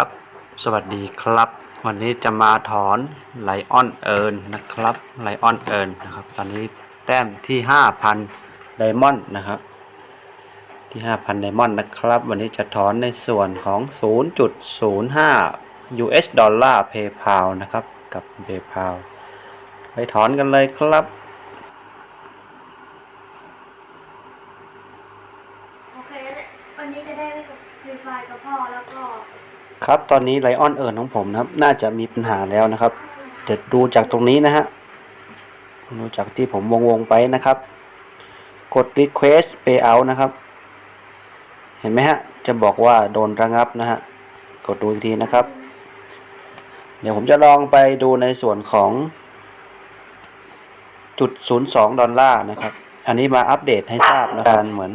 ครับ สวัสดีครับ วันนี้จะมาถอนไลออนเอิร์นนะครับไลออนเอิร์นนะครับ ตอนนี้แต้มที่ 5,000ไดมอนด์นะครับ ที่ 5,000ไดมอนด์นะครับ วันนี้จะถอนในส่วนของ 0.05 US ดอลลาร์ PayPal นะครับ กับ PayPal ไปถอนกันเลยครับโอเควันนี้จะได้กับฟรีไฟกับพ่อแล้วก็ ครับตอนนี้ไลออนเอิร์นของผมนะครับ น่าจะมีปัญหาแล้วนะครับ เดี๋ยวดูจากตรงนี้นะฮะดูจากที่ผมวงวงไปนะครับ กด request payout นะครับ เห็นไหมฮะ จะบอกว่าโดนระงับนะฮะ กดดูอีกทีนะครับ เดี๋ยวผมจะลองไปดูในส่วนของจุด02 ดอลลาร์นะครับ อันนี้มาอัปเดตให้ทราบนะการเหมือน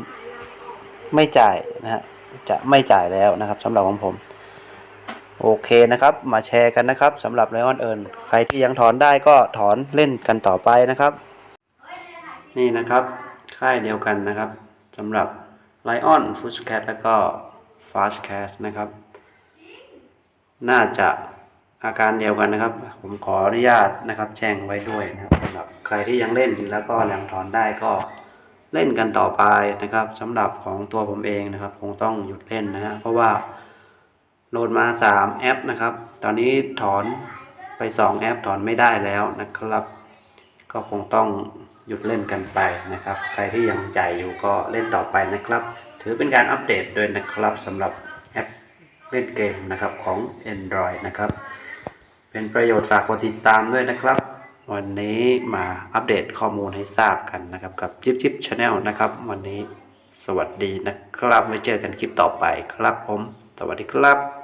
ไม่จ่ายนะฮะ จะไม่จ่ายแล้วนะครับสำหรับของผม โอเคนะครับ มาแชร์กันนะครับสำหรับไลออนเอิร์นใครที่ยังถอนได้ก็ถอนเล่นกันต่อไปนะครับ นี่นะครับค่ายเดียวกันนะครับสำหรับ Lion f o o t Cat แล้วก็ Fast Cat นะครับ น่าจะอาการเดียวกันนะครับ ผมขออนุญาตนะครับ แจ้งไว้ด้วยนะครับสำหรับใครที่ยังเล่นแล้วก็ยังถอนได้ก็เล่นกันต่อไปนะครับสำหรับของตัวผมเองนะครับ คงต้องหยุดเล่นนะฮะเพราะว่า โหลดมา3แอปนะครับ ตอนนี้ถอนไป2แอปถอนไม่ได้แล้วนะครับ ก็คงต้องหยุดเล่นกันไปนะครับ ใครที่ยังจ่ายอยู่ก็เล่นต่อไปนะครับ ถือเป็นการอัปเดตด้วยนะครับสำหรับแอปเล่นเกมนะครับของ Android นะครับ เป็นประโยชน์ฝากกดติดตามด้วยนะครับ วันนี้มาอัปเดตข้อมูลให้ทราบกันนะครับกับจิ๊บจิ๊บชาแนลนะครับ วันนี้สวัสดีนะครับไว้เจอกันคลิปต่อไปครับผม สวัสดีครับ